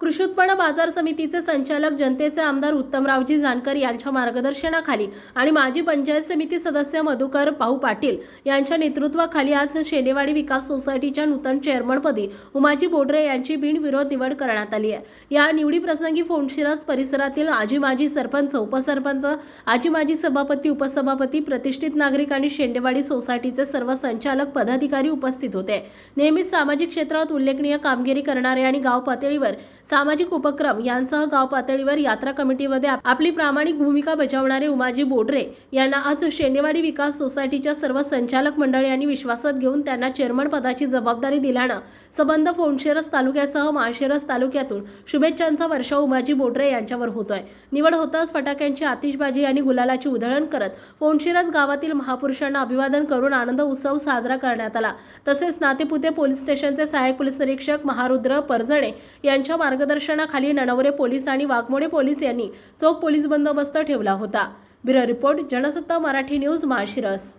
कृषी उत्पन्न बाजार समितीचे संचालक जनतेचे आमदार उत्तमरावजी जानकर यांच्या मार्गदर्शनाखाली आणि माजी पंचायत समिती सदस्य मधुकर भाऊ पाटील यांच्या नेतृत्वाखाली आज शेडेवाडी विकास सोसायटीच्या नूतन चेअरमनपदी उमाजी बोडरे यांची बिनविरोध निवड करण्यात आली आहे. या निवडीप्रसंगी फोंडशिरस परिसरातील आजी माजी सरपंच उपसरपंच आजी माजी सभापती उपसभापती प्रतिष्ठित नागरिक आणि शेंडेवाडी सोसायटीचे सर्व संचालक पदाधिकारी उपस्थित होते. नेहमीच सामाजिक क्षेत्रात उल्लेखनीय कामगिरी करणारे आणि गाव पातळीवर सामाजिक उपक्रम यांसह गाव पातळीवर यात्रा कमिटीमध्ये आपली प्रामाणिक भूमिका बजावणारे उमाजी बोडरे यांना आज शेंडेवाडी विकास सोसायटीच्या सर्व संचालक मंडळी यांनी विश्वासात घेऊन त्यांना चेअरमन पदाची जबाबदारी दिल्यानं सबंध फोंडशेरस तालुक्यासह माळशेरस तालुक्यातून शुभेच्छांचा वर्षाव उमाजी बोडरे यांच्यावर होतोय. निवड होताच फटाक्यांची आतिषबाजी आणि गुलालाची उधळण करत फोंडशिरस गावातील महापुरुषांना अभिवादन करून आनंद उत्सव साजरा करण्यात आला. तसेच नातेपुते पोलीस स्टेशनचे सहाय्यक पोलीस निरीक्षक महारुद्र परजणे यांच्या मार्ग मार्गदर्शनाखाली नणवरे पोलीस आणि वाघमोडे पोलीस यांनी चोख पोलीस बंदोबस्त ठेवला होता. Bureau report Jansatta Marathi news Malshiras